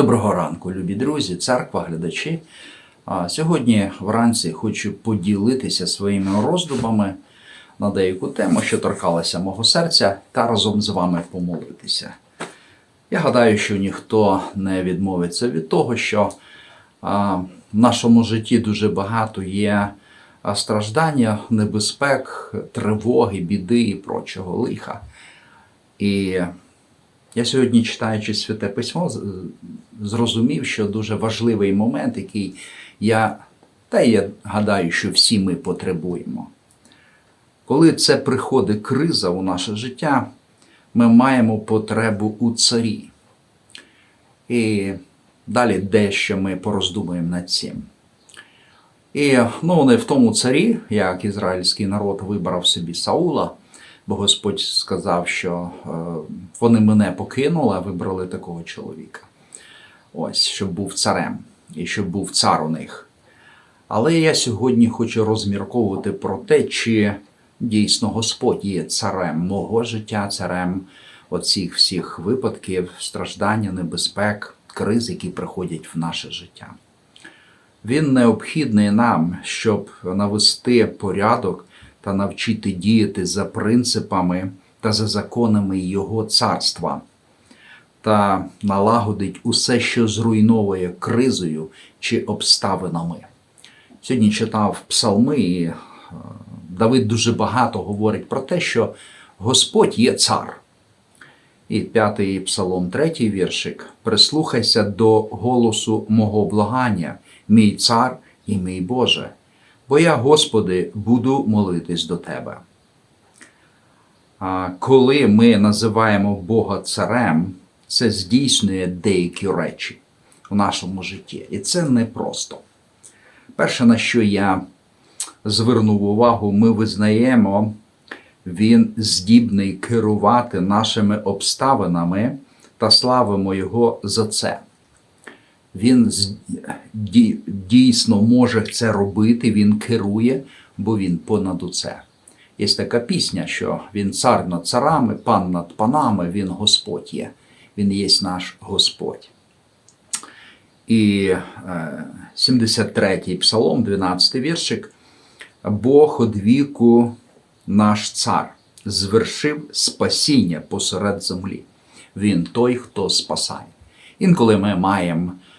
Доброго ранку, любі друзі, церква, глядачі. Сьогодні вранці хочу поділитися своїми роздумами на деяку тему, що торкалася мого серця, та разом з вами помолитися. Я гадаю, що ніхто не відмовиться від того, що в нашому житті дуже багато є страждання, небезпек, тривоги, біди і прочого лиха. І я сьогодні, читаючи святе письмо, зрозумів, що дуже важливий момент, який я, та я гадаю, що всі ми потребуємо. Коли це приходить криза у наше життя, ми маємо потребу у царі. І далі дещо ми пороздумуємо над цим. І ну, не в тому царі, як ізраїльський народ вибрав собі Саула, бо Господь сказав, що е, вони мене покинули, а вибрали такого чоловіка. Ось, щоб був царем і щоб був цар у них. Але я сьогодні хочу розмірковувати про те, чи дійсно Господь є царем мого життя, царем оцих всіх випадків, страждання, небезпек, криз, які приходять в наше життя. Він необхідний нам, щоб навести порядок та навчити діяти за принципами та за законами Його царства, та налагодить усе, що зруйновує кризою чи обставинами. Сьогодні читав псалми, і е, Давид дуже багато говорить про те, що Господь є цар. І п'ятий псалом, третій віршик. Прислухайся до голосу мого благання, мій цар і мій Боже, бо я, Господи, буду молитись до Тебе. Коли ми називаємо Бога царем, це здійснює деякі речі у нашому житті. І це непросто. Перше, на що я звернув увагу, ми визнаємо, він здібний керувати нашими обставинами та славимо Його за це. Він дійсно може це робити, він керує, бо він понад усе. Є така пісня, що він цар над царами, пан над панами, він Господь є. Він є наш Господь. І е, 73-й псалом, 12-й віршик. Бог од віку наш цар звершив спасіння посеред землі. Він той, хто спасає. Інколи ми маємо е,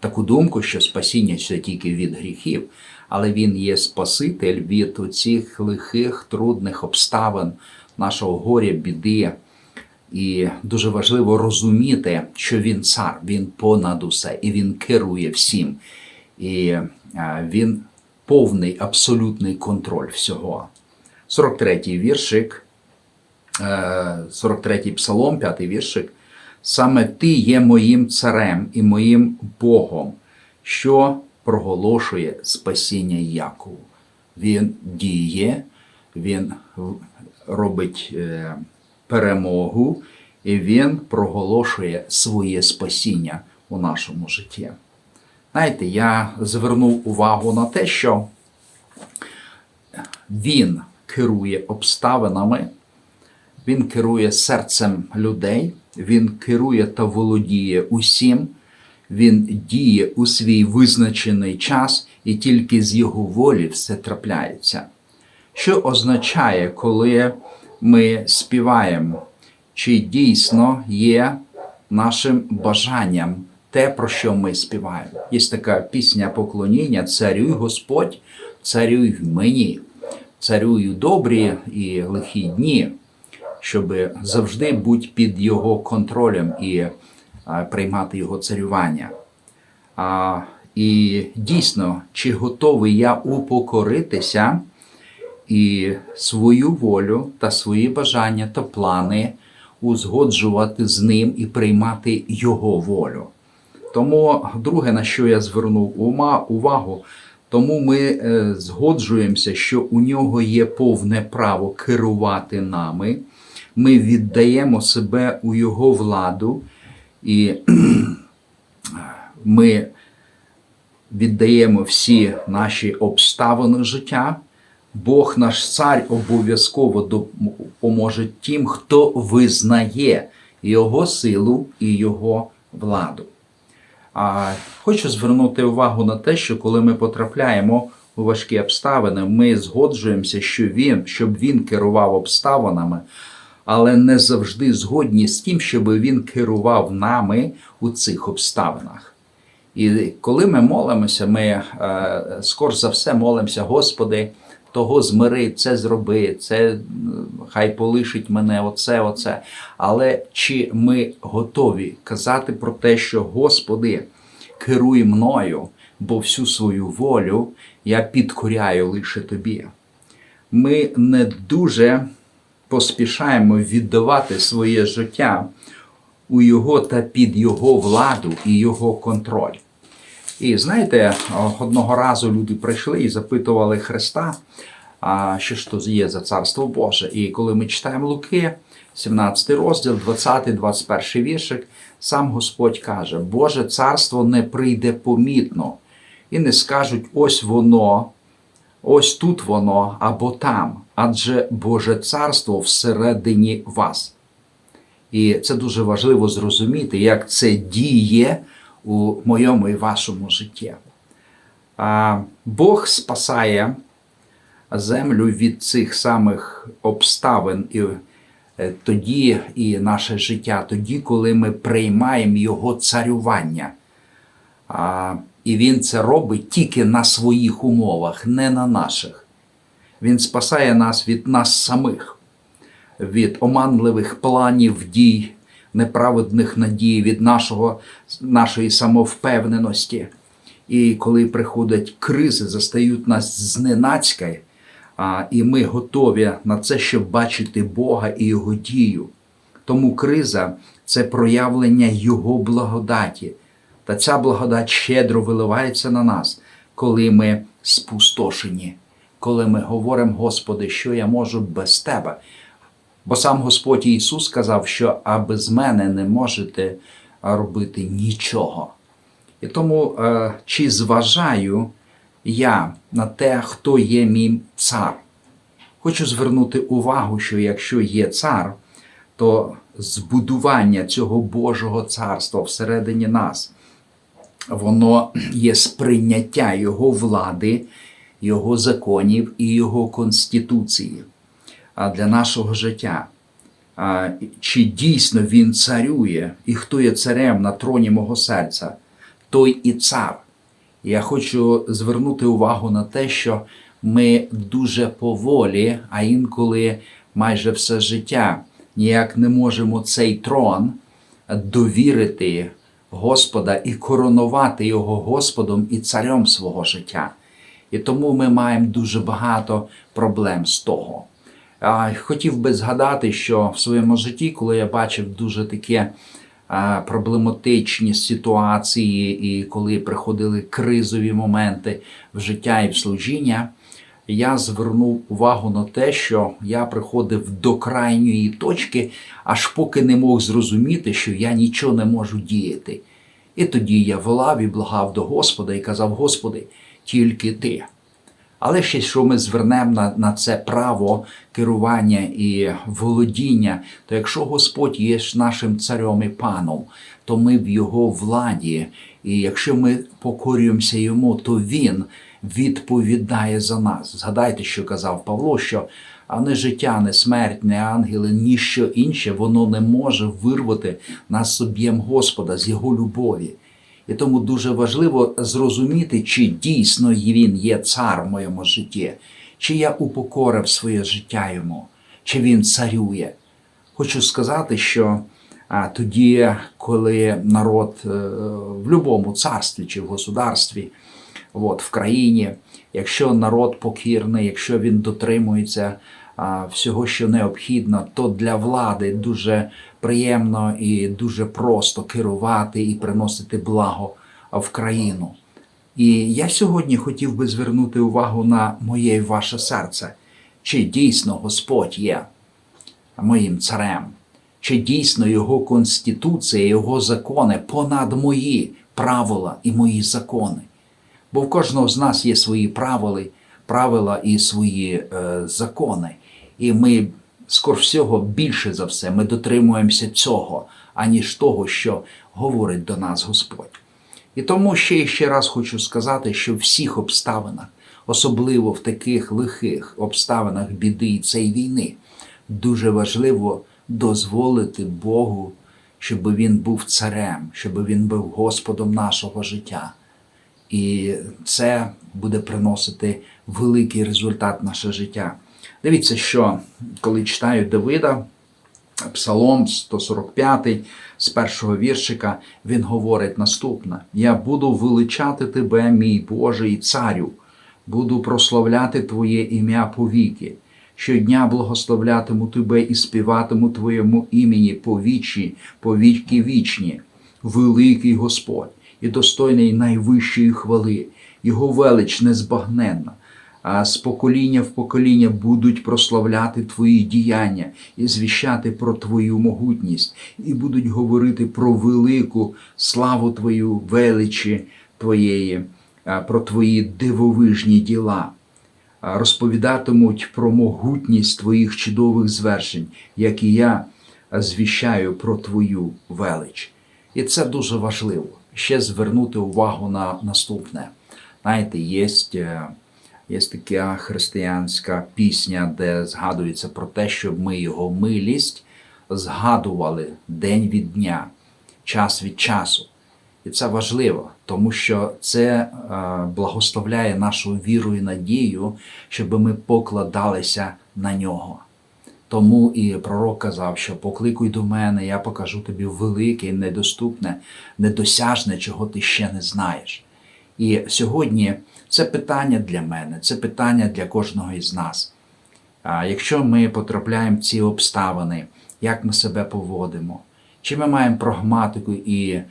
таку думку, що спасіння це тільки від гріхів, але він є Спаситель від оцих лихих, трудних обставин, нашого горя, біди. І дуже важливо розуміти, що він цар, він понад усе, і він керує всім. І е, він повний абсолютний контроль всього. 43-й віршик, е, 43-й псалом, 5-й віршик. Саме ти є моїм царем і моїм Богом, що проголошує спасіння Якову. Він діє, він робить е, перемогу, і він проголошує своє спасіння у нашому житті. Знаєте, я звернув увагу на те, що він керує обставинами, він керує серцем людей, він керує та володіє усім, він діє у свій визначений час, і тільки з його волі все трапляється. Що означає, коли ми співаємо, чи дійсно є нашим бажанням те, про що ми співаємо? Є така пісня поклоніння Царюй Господь, царюй в мені, царюй у добрі і лихі дні, щоб завжди бути під його контролем і приймати його царювання. А, і дійсно, чи готовий я упокоритися і свою волю та свої бажання та плани узгоджувати з ним і приймати його волю. Тому, друге, на що я звернув ума- увагу, тому ми е, згоджуємося, що у нього є повне право керувати нами. Ми віддаємо себе у його владу, і ми віддаємо всі наші обставини життя. Бог наш цар обов'язково допоможе тим, хто визнає Його силу і Його владу. А хочу звернути увагу на те, що коли ми потрапляємо у важкі обставини, ми згоджуємося, що він, щоб він керував обставинами, але не завжди згодні з тим, щоб він керував нами у цих обставинах. І коли ми молимося, ми е, скорш за все молимося, Господи, того змири, це зроби, це хай полишить мене, оце, оце. Але чи ми готові казати про те, що Господи, керуй мною, бо всю свою волю я підкоряю лише тобі. Ми не дуже поспішаємо віддавати своє життя у Його та під Його владу і Його контроль. І знаєте, одного разу люди прийшли і запитували Христа, що ж то є за царство Боже. І коли ми читаємо Луки, 17 розділ, 20-21 віршик, сам Господь каже: Боже царство не прийде помітно, і не скажуть ось воно, ось тут воно або там, адже Боже царство всередині вас. І це дуже важливо зрозуміти, як це діє у моєму і вашому житті. Бог спасає землю від цих самих обставин і е, тоді і наше життя, тоді, коли ми приймаємо Його царювання. І Він це робить тільки на своїх умовах, не на наших. Він спасає нас від нас самих, від оманливих планів, дій, неправедних надій, від нашого, нашої самовпевненості. І коли приходять кризи, застають нас зненацька, і ми готові на це, щоб бачити Бога і Його дію. Тому криза це проявлення Його благодаті. Та ця благодать щедро виливається на нас, коли ми спустошені, коли ми говоримо, Господи, що я можу без Тебе. Бо сам Господь Ісус сказав, що а без мене не можете робити нічого. І тому, е, чи зважаю я на те, хто є мій цар, хочу звернути увагу, що якщо є цар, то збудування цього Божого царства всередині нас, воно є сприйняття Його влади, Його законів і Його конституції для нашого життя. Чи дійсно він царює, і хто є царем на троні мого серця, той і цар. Я хочу звернути увагу на те, що ми дуже поволі, а інколи майже все життя ніяк не можемо цей трон довірити Господа і коронувати його Господом і царем свого життя. І тому ми маємо дуже багато проблем з того. Хотів би згадати, що в своєму житті, коли я бачив дуже такі проблематичні ситуації, і коли приходили кризові моменти в життя і в служіння, я звернув увагу на те, що я приходив до крайньої точки, аж поки не мог зрозуміти, що я нічого не можу діяти. І тоді я волав і благав до Господа і казав: Господи, тільки ти. Але ще що ми звернемо на, на це право керування і володіння, то якщо Господь є нашим царем і паном, то ми в Його владі, і якщо ми покорюємося йому, то Він відповідає за нас. Згадайте, що казав Павло, що а не життя, не смерть, не ангели, ніщо інше, воно не може вирвати нас об'єм Господа з Його любові. І тому дуже важливо зрозуміти, чи дійсно він є цар в моєму житті, чи я упокорив своє життя йому, чи він царює. Хочу сказати, що а, тоді, коли народ е, в будь-якому царстві чи в государстві, от, в країні, якщо народ покірний, якщо він дотримується а, всього, що необхідно, то для влади дуже приємно і дуже просто керувати і приносити благо в країну. І я сьогодні хотів би звернути увагу на моє і ваше серце, чи дійсно Господь є моїм царем, чи дійсно Його конституція, Його закони понад мої правила і мої закони. Бо в кожного з нас є свої правила, правила і свої е, закони. І ми, скор всього, більше за все, ми дотримуємося цього, аніж того, що говорить до нас Господь. І тому ще ще раз хочу сказати, що в всіх обставинах, особливо в таких лихих обставинах біди і цієї війни, дуже важливо дозволити Богу, щоб Він був царем, щоб Він був Господом нашого життя. І це буде приносити великий результат наше життя. Дивіться, що коли читаю Давида, Псалом 145 з першого віршика, він говорить наступне: Я буду величати тебе, мій Боже і царю, буду прославляти Твоє ім'я повіки. Щодня благословлятиму тебе і співатиму Твоєму імені повічі, повіки вічні, великий Господь і достойний найвищої хвали, Його велич незбагненна. А з покоління в покоління будуть прославляти твої діяння і звіщати про твою могутність, і будуть говорити про велику славу Твою, величі Твоєї, про твої дивовижні діла. Розповідатимуть про могутність твоїх чудових звершень, як і я звіщаю про твою велич. І це дуже важливо. Ще звернути увагу на наступне. Знаєте, є, є така християнська пісня, де згадується про те, щоб ми його милість згадували день від дня, час від часу. І це важливо, тому що це е, благословляє нашу віру і надію, щоб ми покладалися на нього. Тому і пророк казав, що покликуй до мене, я покажу тобі велике, недоступне, недосяжне, чого ти ще не знаєш. І сьогодні це питання для мене, це питання для кожного із нас. А якщо ми потрапляємо в ці обставини, як ми себе поводимо, чи ми маємо прагматику і е,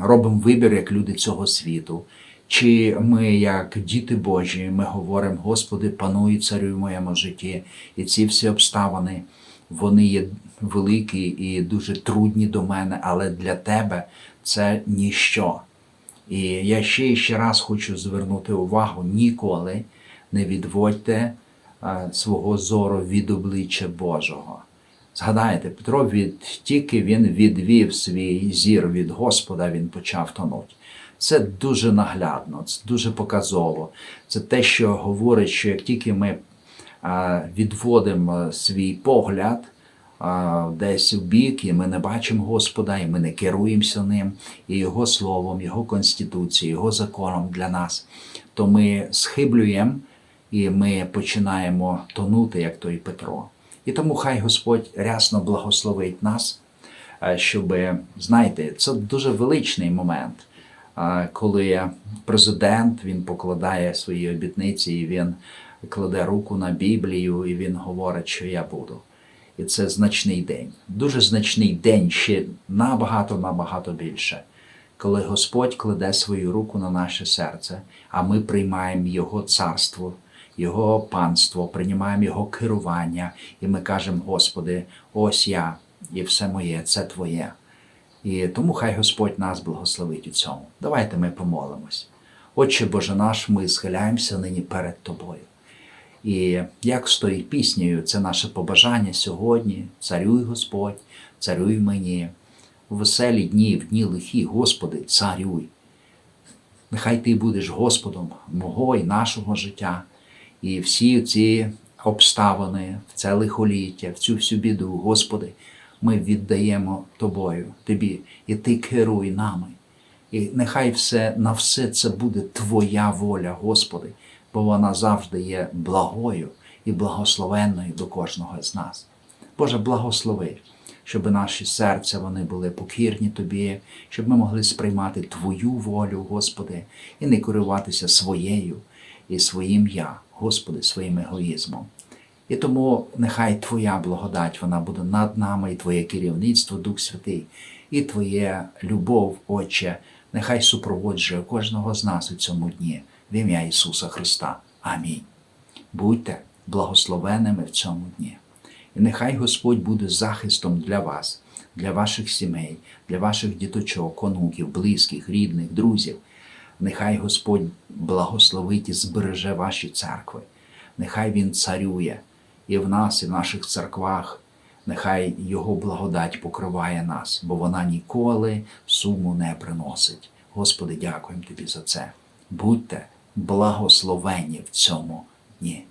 робимо вибір як люди цього світу, чи ми, як діти Божі, ми говоримо, Господи, пануй царю в моєму житті, і ці всі обставини, вони є великі і дуже трудні до мене, але для тебе це ніщо. І я ще і ще раз хочу звернути увагу: ніколи не відводьте е, свого зору від обличчя Божого. Згадайте, Петро від тільки він відвів свій зір від Господа, він почав тонути. Це дуже наглядно, це дуже показово. Це те, що говорить, що як тільки ми відводимо свій погляд десь в бік, і ми не бачимо Господа, і ми не керуємося ним, і Його словом, Його конституцією, Його законом для нас, то ми схиблюємо і ми починаємо тонути, як той Петро. І тому хай Господь рясно благословить нас, е, щоб, знаєте, це дуже величний момент, е, коли президент він покладає свої обітниці, і він кладе руку на Біблію, і він говорить, що я буду. І це значний день. Дуже значний день ще набагато, набагато більше. Коли Господь кладе свою руку на наше серце, а ми приймаємо Його царство, Його панство, приймаємо Його керування, і ми кажемо, Господи, ось я, і все моє, це Твоє. І тому хай Господь нас благословить у цьому. Давайте ми помолимось. Отче Боже наш, ми схиляємося нині перед Тобою. І як з тою піснею, це наше побажання сьогодні. Царюй Господь, царюй мені. У веселі дні, в дні лихі, Господи, царюй. Нехай Ти будеш Господом мого і нашого життя. І всі ці обставини, в це лихоліття, в цю всю біду, Господи, ми віддаємо Тобою, Тобі, і Ти керуй нами. І нехай все на все це буде Твоя воля, Господи, бо вона завжди є благою і благословенною до кожного з нас. Боже, благослови, щоб наші серця вони були покірні Тобі, щоб ми могли сприймати Твою волю, Господи, і не керуватися своєю і своїм я, Господи, своїм егоїзмом. І тому нехай Твоя благодать вона буде над нами, і Твоє керівництво, Дух Святий, і Твоє любов, Отче, нехай супроводжує кожного з нас у цьому дні, в ім'я Ісуса Христа. Амінь. Будьте благословеними в цьому дні. І нехай Господь буде захистом для вас, для ваших сімей, для ваших діточок, онуків, близьких, рідних, друзів. Нехай Господь благословить і збереже ваші церкви. Нехай Він царює і в нас, і в наших церквах. Нехай Його благодать покриває нас, бо вона ніколи суму не приносить. Господи, дякуємо Тобі за це. Будьте благословені в цьому дні.